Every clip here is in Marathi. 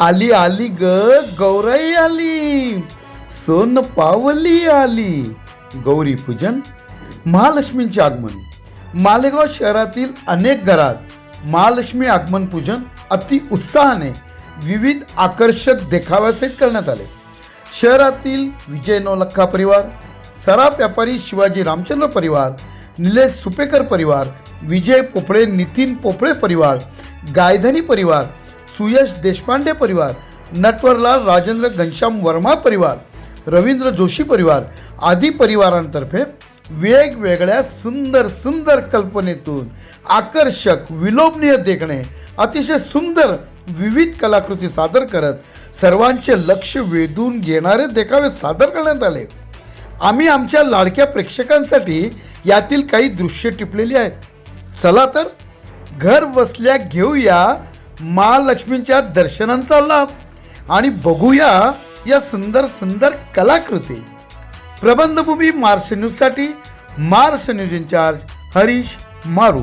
आली आली ग गौराई आली. सोन पावली आली. गौरी पूजन महालक्ष्मींचे आगमन. मालेगाव शहरातील अनेक घरात महालक्ष्मी आगमन पूजन अति उत्साहाने विविध आकर्षक देखाव्यासहित करण्यात आले. शहरातील विजय नवलखा परिवार सराफ व्यापारी शिवाजी रामचंद्र परिवार निलेश सुपेकर परिवार विजय पोपळे नितीन पोपळे परिवार गायधनी परिवार सुयश देशपांडे परिवार नटवरलाल राजेंद्र घनश्याम वर्मा परिवार रवींद्र जोशी परिवार आदी परिवारांतर्फे वेगवेगळ्या सुंदर सुंदर कल्पनेतून आकर्षक विलोभनीय देखणे अतिशय सुंदर विविध कलाकृती सादर करत सर्वांचे लक्ष वेधून घेणारे देखावे सादर करण्यात आले. आम्ही आमच्या लाडक्या प्रेक्षकांसाठी यातील काही दृश्य टिपलेली आहेत. चला तर घर बसल्या घेऊया महालक्ष्मींच्या दर्शनांचा लाभ. आणि बघूया या सुंदर सुंदर कलाकृती. प्रबंधभूमी मार्श न्यूजसाठी Marsh news incharge Harish Maru.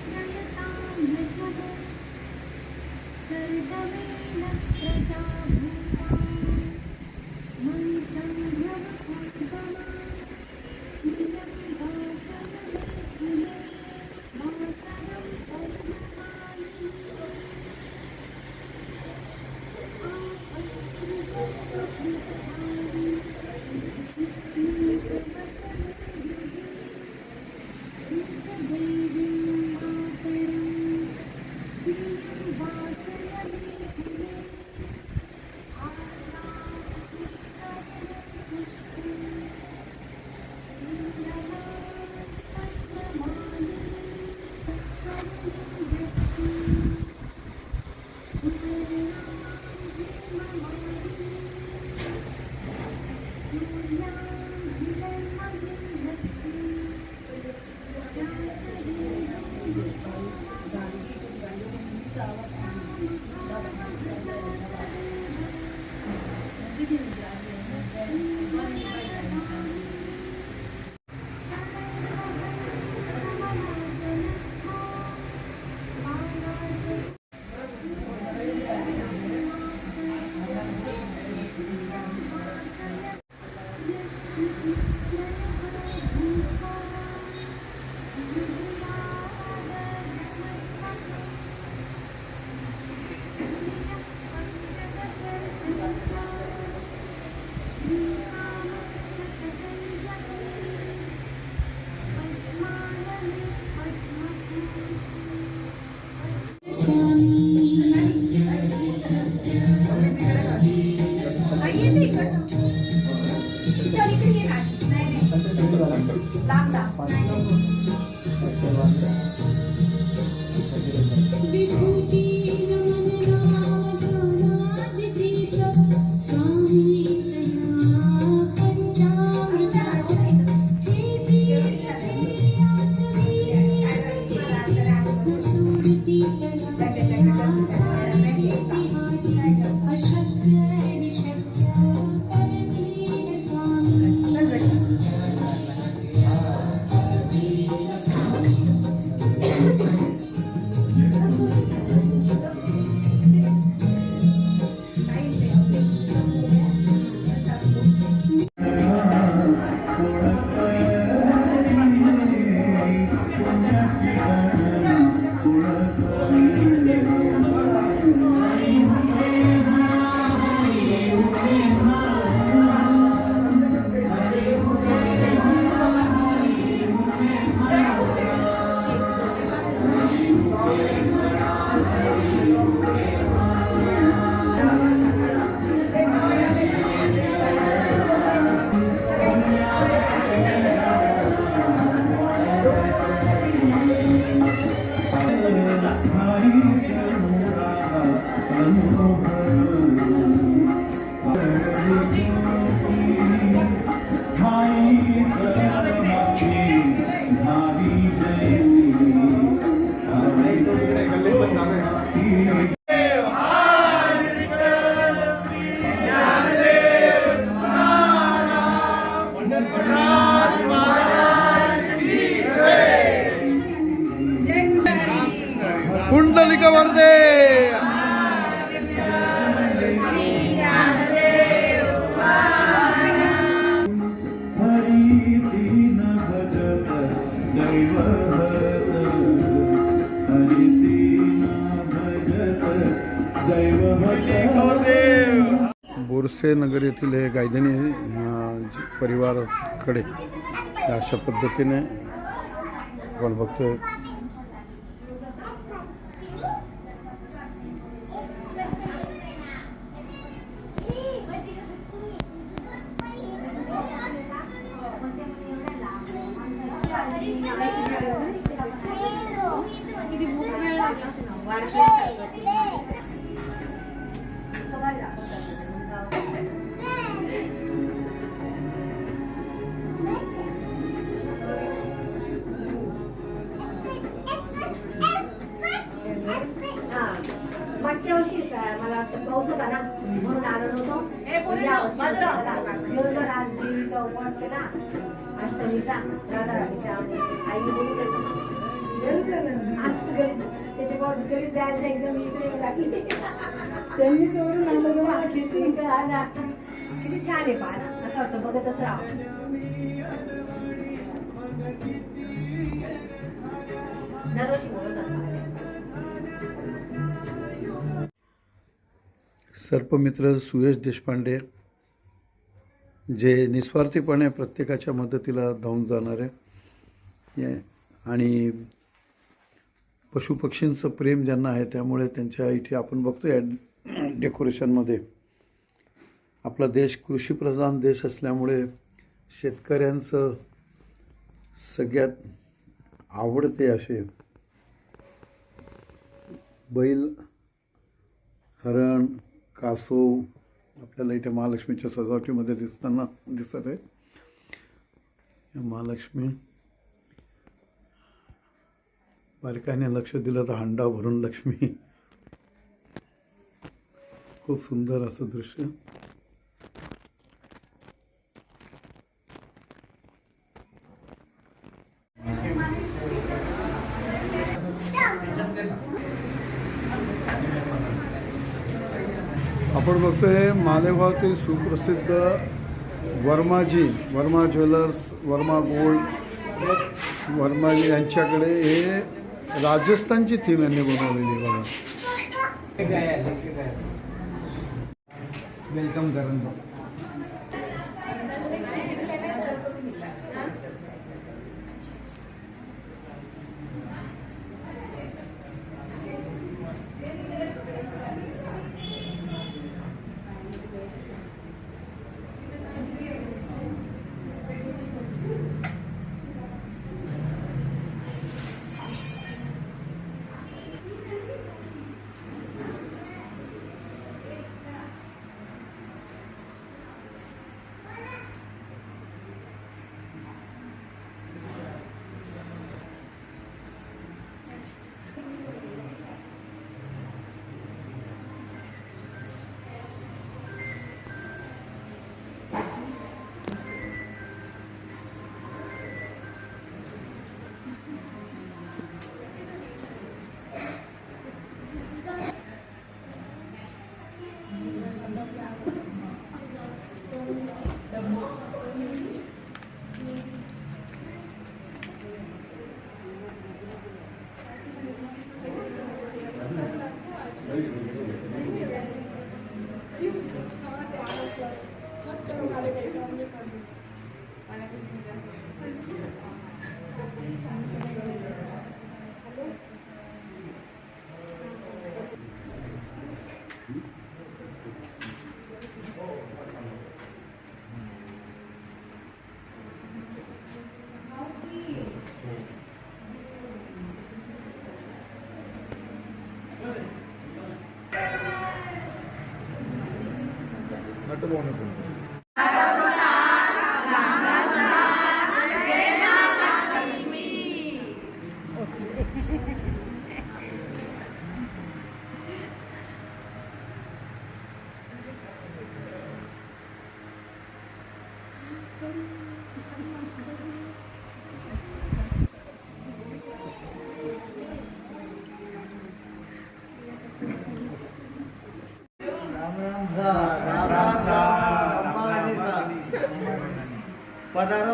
श्रयतां दशः सर्वमेन प्रजाभू please. 어, 어, 어. 시절이 크게 다시 지나야 돼. 남자. Thank you. नगर येथील हे गायधनी परिवाराकडे अशा पद्धतीने आपण बघतोय. दिवसभर आज देवीचा उपवास केला अष्टमीचा राधाराणीच्या आई त्याच्या जायचं एकदम इकडे त्यांनी चोरून आलं तुम्हाला किती आला किती छान आहे पाहा असं वाटतं बघतच राहा दरवर्षी बोलत असतात सर्पमित्र सुयश देशपांडे जे निस्वार्थीपणे प्रत्येकाच्या मदतीला धावून जाणारे. हे- आणि पशुपक्षींचं प्रेम ज्यांना आहे त्यामुळे त्यांच्या इथे आपण बघतो या डेकोरेशनमध्ये. आपला देश कृषीप्रधान देश असल्यामुळे शेतकऱ्यांचं सगळ्यात आवडते असे बैल हरण कासव आपल्याला इथे महालक्ष्मीच्या सजावटीमध्ये दिसताना दिसत आहे. महालक्ष्मी बारकाईने लक्ष दिलं तर हंडा भरून लक्ष्मी. खूप सुंदर असं दृश्य. बघतोय मालेगावातील सुप्रसिद्ध वर्माजी वर्मा ज्वेलर्स वर्मा गोल्ड वर्माजी यांच्याकडे हे राजस्थानची थीम यांनी बनवलेली आहे बघा. वेलकम करण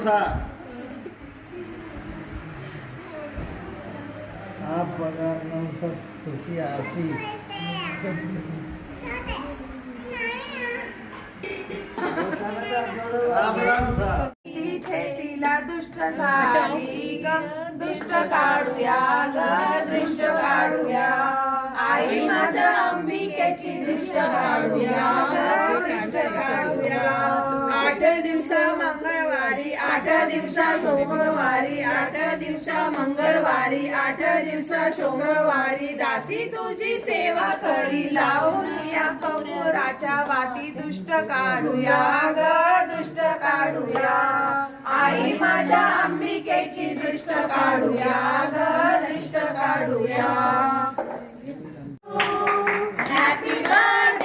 पधारो सा। हा पगार नव्हता तुझी आशी राम राम सा। दुष्ट झाली ग दुष्ट काढूया ग दृष्ट काढूया. आई माझ्या अंबिकेची दृष्ट काढूया ग दृष्ट काढूया. आठ दिवसा मंगळवारी आठ दिवसा सोमवारी आठ दिवसा मंगळवारी आठ दिवसा सोमवारी. दासी तुझी सेवा करी लावून या कपुराच्या वाती दुष्ट काढूया ग दुष्ट काढूया. आई माझ्या अंबिकेची दृष्ट काढूया ग दृष्ट काढूया. Happy birth